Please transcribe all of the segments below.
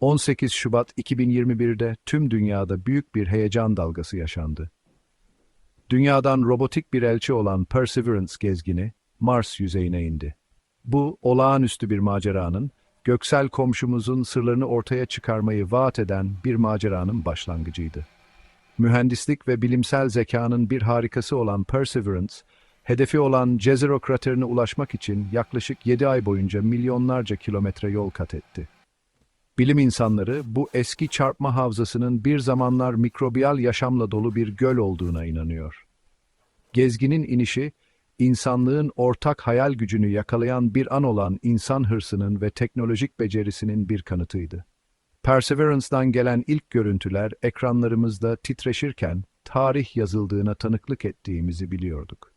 18 Şubat 2021'de tüm dünyada büyük bir heyecan dalgası yaşandı. Dünyadan robotik bir elçi olan Perseverance gezgini Mars yüzeyine indi. Bu olağanüstü bir maceranın, göksel komşumuzun sırlarını ortaya çıkarmayı vaat eden bir maceranın başlangıcıydı. Mühendislik ve bilimsel zekanın bir harikası olan Perseverance, hedefi olan Jezero kraterine ulaşmak için yaklaşık 7 ay boyunca milyonlarca kilometre yol kat etti. Bilim insanları bu eski çarpma havzasının bir zamanlar mikrobiyal yaşamla dolu bir göl olduğuna inanıyor. Gezginin inişi, insanlığın ortak hayal gücünü yakalayan bir an olan insan hırsının ve teknolojik becerisinin bir kanıtıydı. Perseverance'dan gelen ilk görüntüler ekranlarımızda titreşirken tarih yazıldığına tanıklık ettiğimizi biliyorduk.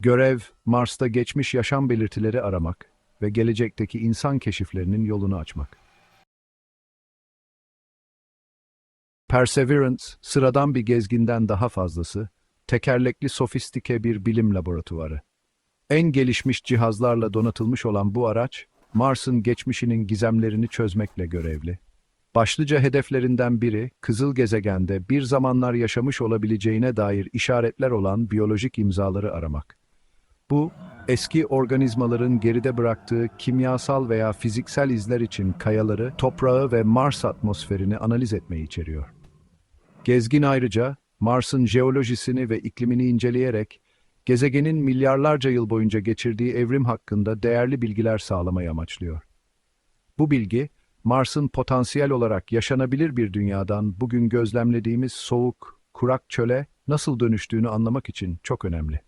Görev, Mars'ta geçmiş yaşam belirtileri aramak ve gelecekteki insan keşiflerinin yolunu açmak. Perseverance, sıradan bir gezginden daha fazlası, tekerlekli sofistike bir bilim laboratuvarı. En gelişmiş cihazlarla donatılmış olan bu araç, Mars'ın geçmişinin gizemlerini çözmekle görevli. Başlıca hedeflerinden biri, kızıl gezegende bir zamanlar yaşamış olabileceğine dair işaretler olan biyolojik imzaları aramak. Bu, eski organizmaların geride bıraktığı kimyasal veya fiziksel izler için kayaları, toprağı ve Mars atmosferini analiz etmeyi içeriyor. Gezgin ayrıca, Mars'ın jeolojisini ve iklimini inceleyerek, gezegenin milyarlarca yıl boyunca geçirdiği evrim hakkında değerli bilgiler sağlamayı amaçlıyor. Bu bilgi, Mars'ın potansiyel olarak yaşanabilir bir dünyadan bugün gözlemlediğimiz soğuk, kurak çöle nasıl dönüştüğünü anlamak için çok önemli.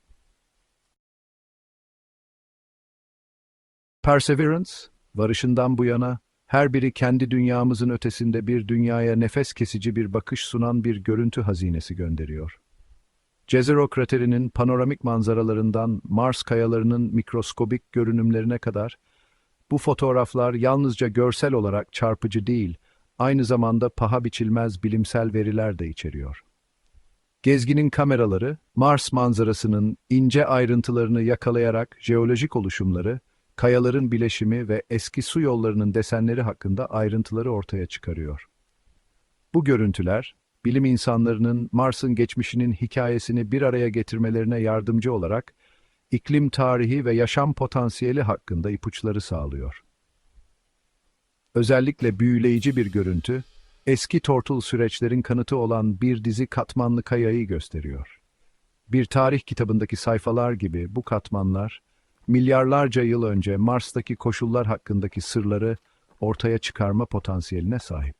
Perseverance, varışından bu yana, her biri kendi dünyamızın ötesinde bir dünyaya nefes kesici bir bakış sunan bir görüntü hazinesi gönderiyor. Jezero kraterinin panoramik manzaralarından Mars kayalarının mikroskobik görünümlerine kadar, bu fotoğraflar yalnızca görsel olarak çarpıcı değil, aynı zamanda paha biçilmez bilimsel veriler de içeriyor. Gezginin kameraları, Mars manzarasının ince ayrıntılarını yakalayarak jeolojik oluşumları, kayaların bileşimi ve eski su yollarının desenleri hakkında ayrıntıları ortaya çıkarıyor. Bu görüntüler, bilim insanlarının Mars'ın geçmişinin hikayesini bir araya getirmelerine yardımcı olarak, iklim tarihi ve yaşam potansiyeli hakkında ipuçları sağlıyor. Özellikle büyüleyici bir görüntü, eski tortul süreçlerin kanıtı olan bir dizi katmanlı kayayı gösteriyor. Bir tarih kitabındaki sayfalar gibi bu katmanlar, milyarlarca yıl önce Mars'taki koşullar hakkındaki sırları ortaya çıkarma potansiyeline sahip.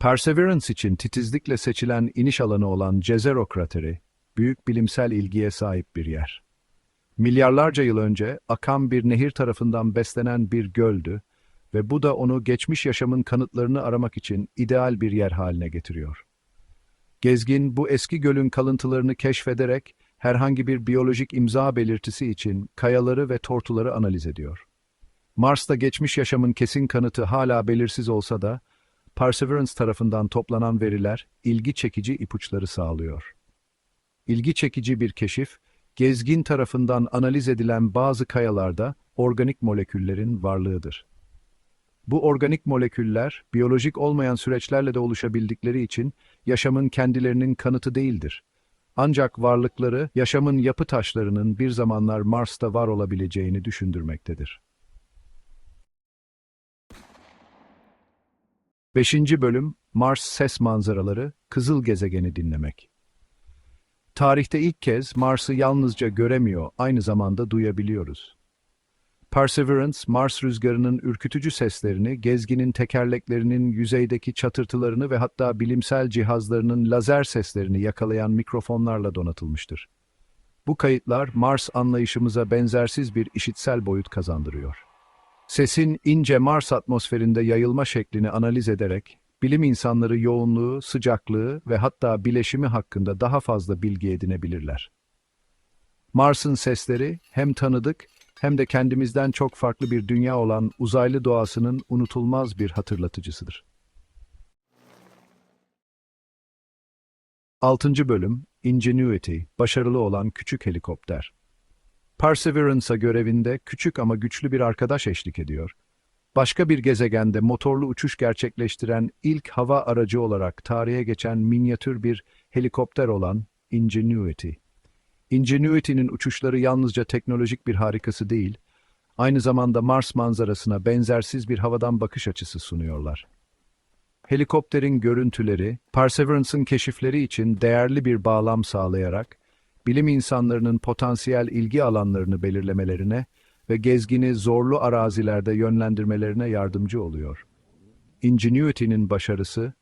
Perseverance için titizlikle seçilen iniş alanı olan Jezero krateri, büyük bilimsel ilgiye sahip bir yer. Milyarlarca yıl önce akan bir nehir tarafından beslenen bir göldü ve bu da onu geçmiş yaşamın kanıtlarını aramak için ideal bir yer haline getiriyor. Gezgin bu eski gölün kalıntılarını keşfederek herhangi bir biyolojik imza belirtisi için kayaları ve tortuları analiz ediyor. Mars'ta geçmiş yaşamın kesin kanıtı hala belirsiz olsa da, Perseverance tarafından toplanan veriler ilgi çekici ipuçları sağlıyor. İlgi çekici bir keşif, gezgin tarafından analiz edilen bazı kayalarda organik moleküllerin varlığıdır. Bu organik moleküller, biyolojik olmayan süreçlerle de oluşabildikleri için yaşamın kendilerinin kanıtı değildir. Ancak varlıkları yaşamın yapı taşlarının bir zamanlar Mars'ta var olabileceğini düşündürmektedir. 5. Bölüm Mars Ses Manzaraları, Kızıl Gezegeni dinlemek. Tarihte ilk kez Mars'ı yalnızca göremiyor, aynı zamanda duyabiliyoruz. Perseverance, Mars rüzgarının ürkütücü seslerini, gezginin tekerleklerinin yüzeydeki çatırtılarını ve hatta bilimsel cihazlarının lazer seslerini yakalayan mikrofonlarla donatılmıştır. Bu kayıtlar Mars anlayışımıza benzersiz bir işitsel boyut kazandırıyor. Sesin ince Mars atmosferinde yayılma şeklini analiz ederek, bilim insanları yoğunluğu, sıcaklığı ve hatta bileşimi hakkında daha fazla bilgi edinebilirler. Mars'ın sesleri hem tanıdık hem de kendimizden çok farklı bir dünya olan uzaylı doğasının unutulmaz bir hatırlatıcısıdır. 6. Bölüm Ingenuity, başarılı olan küçük helikopter. Perseverance'a görevinde küçük ama güçlü bir arkadaş eşlik ediyor. Başka bir gezegende motorlu uçuş gerçekleştiren ilk hava aracı olarak tarihe geçen minyatür bir helikopter olan Ingenuity. Ingenuity'nin uçuşları yalnızca teknolojik bir harikası değil, aynı zamanda Mars manzarasına benzersiz bir havadan bakış açısı sunuyorlar. Helikopterin görüntüleri, Perseverance'ın keşifleri için değerli bir bağlam sağlayarak, bilim insanlarının potansiyel ilgi alanlarını belirlemelerine ve gezgini zorlu arazilerde yönlendirmelerine yardımcı oluyor. Ingenuity'nin başarısı,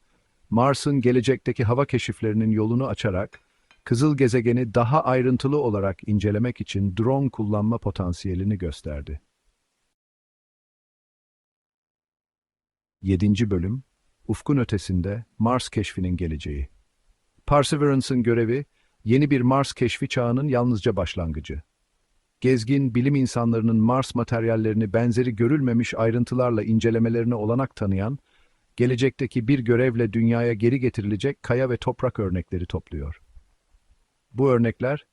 Mars'ın gelecekteki hava keşiflerinin yolunu açarak, kızıl gezegeni daha ayrıntılı olarak incelemek için drone kullanma potansiyelini gösterdi. 7. Bölüm Ufkun ötesinde Mars keşfinin geleceği. Perseverance'ın görevi, yeni bir Mars keşfi çağının yalnızca başlangıcı. Gezgin, bilim insanlarının Mars materyallerini benzeri görülmemiş ayrıntılarla incelemelerine olanak tanıyan, gelecekteki bir görevle dünyaya geri getirilecek kaya ve toprak örnekleri topluyor. Bu örnekler,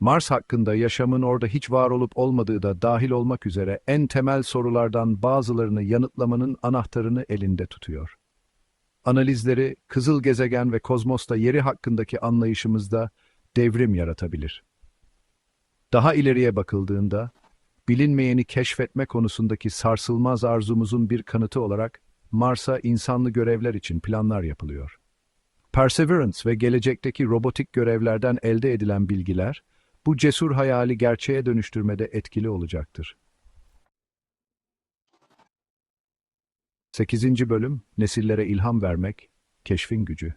Mars hakkında yaşamın orada hiç var olup olmadığı da dahil olmak üzere en temel sorulardan bazılarını yanıtlamanın anahtarını elinde tutuyor. Analizleri, kızıl gezegen ve kozmosta yeri hakkındaki anlayışımızda devrim yaratabilir. Daha ileriye bakıldığında, bilinmeyeni keşfetme konusundaki sarsılmaz arzumuzun bir kanıtı olarak Mars'a insanlı görevler için planlar yapılıyor. Perseverance ve gelecekteki robotik görevlerden elde edilen bilgiler, bu cesur hayali gerçeğe dönüştürmede etkili olacaktır. 8. Bölüm Nesillere ilham vermek, keşfin gücü.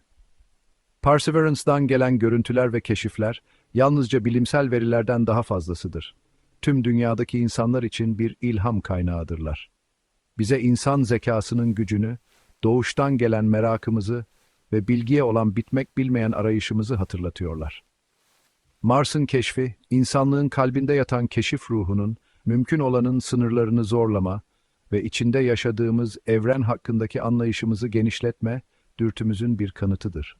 Perseverance'dan gelen görüntüler ve keşifler, yalnızca bilimsel verilerden daha fazlasıdır. Tüm dünyadaki insanlar için bir ilham kaynağıdırlar. Bize insan zekasının gücünü, doğuştan gelen merakımızı ve bilgiye olan bitmek bilmeyen arayışımızı hatırlatıyorlar. Mars'ın keşfi, insanlığın kalbinde yatan keşif ruhunun, mümkün olanın sınırlarını zorlama ve içinde yaşadığımız evren hakkındaki anlayışımızı genişletme, dürtümüzün bir kanıtıdır.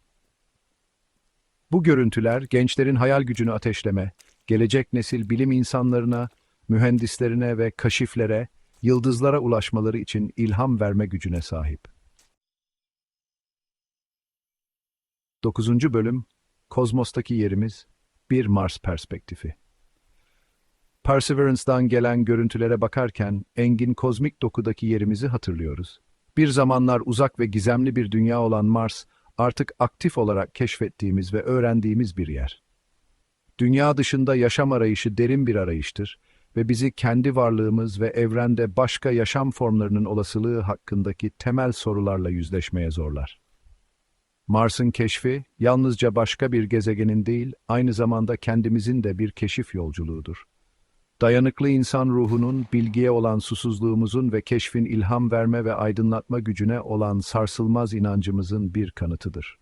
Bu görüntüler, gençlerin hayal gücünü ateşleme, gelecek nesil bilim insanlarına, mühendislerine ve kaşiflere, yıldızlara ulaşmaları için ilham verme gücüne sahip. 9. Bölüm Kozmostaki yerimiz bir Mars perspektifi. Perseverance'dan gelen görüntülere bakarken engin kozmik dokudaki yerimizi hatırlıyoruz. Bir zamanlar uzak ve gizemli bir dünya olan Mars, artık aktif olarak keşfettiğimiz ve öğrendiğimiz bir yer. Dünya dışında yaşam arayışı derin bir arayıştır ve bizi kendi varlığımız ve evrende başka yaşam formlarının olasılığı hakkındaki temel sorularla yüzleşmeye zorlar. Mars'ın keşfi yalnızca başka bir gezegenin değil, aynı zamanda kendimizin de bir keşif yolculuğudur. Dayanıklı insan ruhunun, bilgiye olan susuzluğumuzun ve keşfin ilham verme ve aydınlatma gücüne olan sarsılmaz inancımızın bir kanıtıdır.